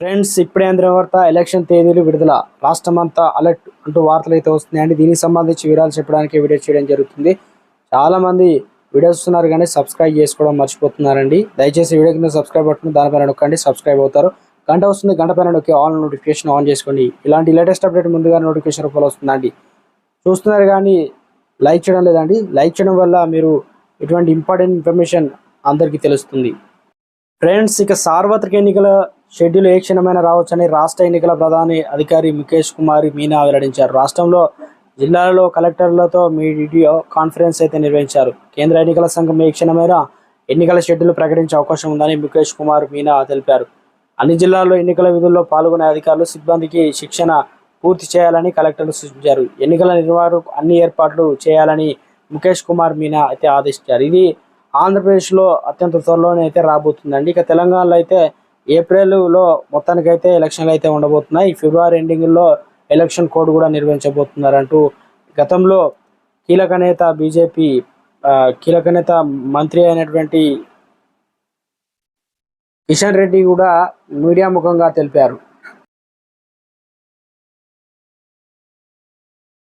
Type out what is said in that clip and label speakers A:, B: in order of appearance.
A: Friends ఇప్పుడే అందిన వార్త ఎలక్షన్ తేదీలు విడుదల. రాష్ట్రమంతా అలర్ట్ అంటూ వార్తలు అయితే వస్తున్నాయండి. దీనికి సంబంధించి వివరాలు చెప్పడానికి వీడియో చేయడం జరుగుతుంది. చాలామంది వీడియోస్ ఉన్నారు కానీ సబ్స్క్రైబ్ చేసుకోవడం మర్చిపోతున్నారండి. దయచేసి వీడియో కింద సబ్స్క్రైబ్ బటన్ దానిపైన నొక్కండి సబ్స్క్రైబ్ అవుతారు. గంట వస్తుంది గంట పైన నొక్కి ఆల్ నోటిఫికేషన్ ఆన్ చేసుకోండి. ఇలాంటి లేటెస్ట్ అప్డేట్ ముందుగా నోటిఫికేషన్ రూపంలో వస్తుందండి. చూస్తున్నారు కానీ లైక్ చేయడం లేదండి. లైక్ చేయడం వల్ల మీరు ఇటువంటి ఇంపార్టెంట్ ఇన్ఫర్మేషన్ అందరికీ తెలుస్తుంది. ఫ్రెండ్స్ ఇక సార్వత్రిక ఎన్నికల షెడ్యూల్ ఏ క్షణమైనా రావచ్చని రాష్ట్ర ఎన్నికల ప్రధాని అధికారి ముఖేష్ కుమార్ మీనా వెల్లడించారు. రాష్ట్రంలో జిల్లాలలో కలెక్టర్లతో వీడియో కాన్ఫరెన్స్ అయితే నిర్వహించారు. కేంద్ర ఎన్నికల సంఘం ఏ క్షణమైనా ఎన్నికల షెడ్యూల్ ప్రకటించే అవకాశం ఉందని ముఖేష్ కుమార్ మీనా తెలిపారు. అన్ని జిల్లాల్లో ఎన్నికల విధుల్లో పాల్గొనే అధికారులు సిబ్బందికి శిక్షణ పూర్తి చేయాలని కలెక్టర్లు సూచించారు. ఎన్నికల నిర్వహణకు అన్ని ఏర్పాట్లు చేయాలని ముఖేష్ కుమార్ మీనా అయితే ఆదేశించారు. ఇది ఆంధ్రప్రదేశ్లో అత్యంత త్వరలోనే అయితే రాబోతుందండి. ఇక తెలంగాణలో అయితే ఏప్రిల్లో మొత్తానికైతే ఎలక్షన్లు అయితే ఉండబోతున్నాయి. ఫిబ్రవరి ఎండింగ్లో ఎలక్షన్ కోడ్ కూడా నిర్వహించబోతున్నారంటూ గతంలో కీలక నేత బీజేపీ కీలక నేత మంత్రి అయినటువంటి కిషన్ రెడ్డి కూడా మీడియా ముఖంగా తెలిపారు.